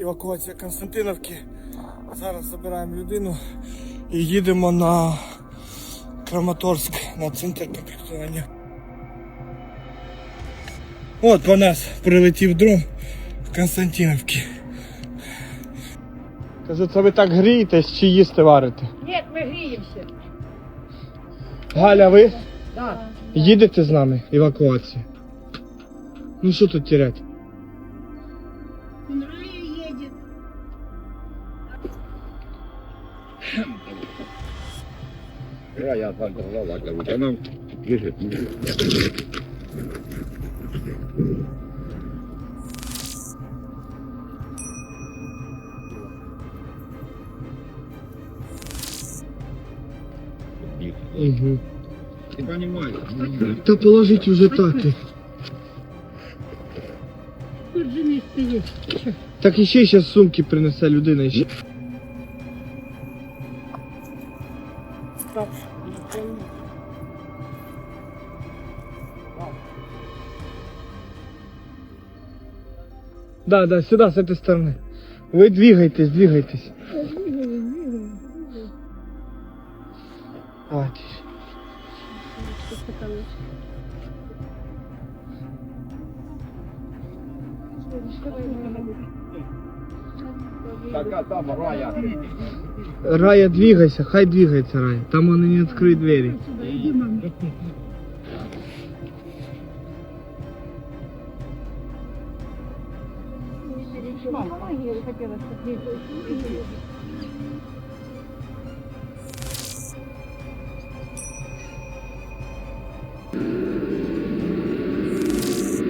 евакуація Константиновки. Зараз забираємо людину і їдемо на Краматорськ на центр комплектування. От по нас прилетів дрон в Константиновці. Кажу, це ви так грієтесь чи їсти варите? Нет, мы греемся. Галя, ви Да. їдете з нами евакуацію? Ну що тут терять? Рая едет. Рая там голова, говорит, она бежит. Угу. Ты понимаешь? Да положить уже так. Тут же место есть. Так іще зараз сумки принесе людина іще. Стоп. Да, да, сюда, с этой стороны. Вы двигайтесь, двигайтесь. А, Рая. Двигайся, хай двигается Рая. Там он и не открыт двери. Мама, я хотела, чтобы